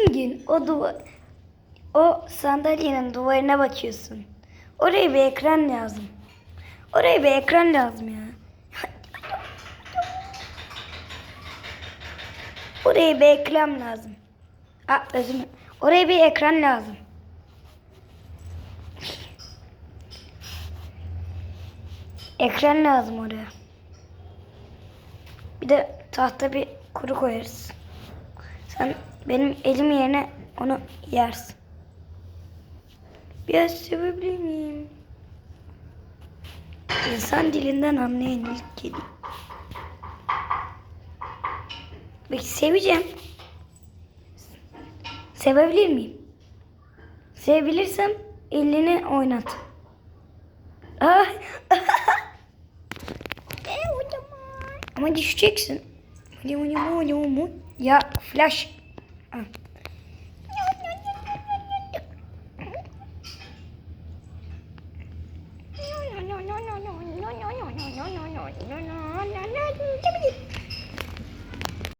bütün gün o duva o sandalyenin duvarına bakıyorsun. Oraya bir ekran lazım. Oraya bir ekran lazım ya. Oraya bir ekran lazım. Aa, özür. Oraya bir ekran lazım. Ekran lazım oraya. Bir de tahta bir kuru koyarız. Sen benim elim yerine onu yersin. Biraz sevebilir miyim? İnsan dilinden anlayan ilk kedi. Peki seveceğim. Sevebilir miyim? Sevebilirsem elini oynat. Ah. Ama düşeceksin. Ya flash. Ah.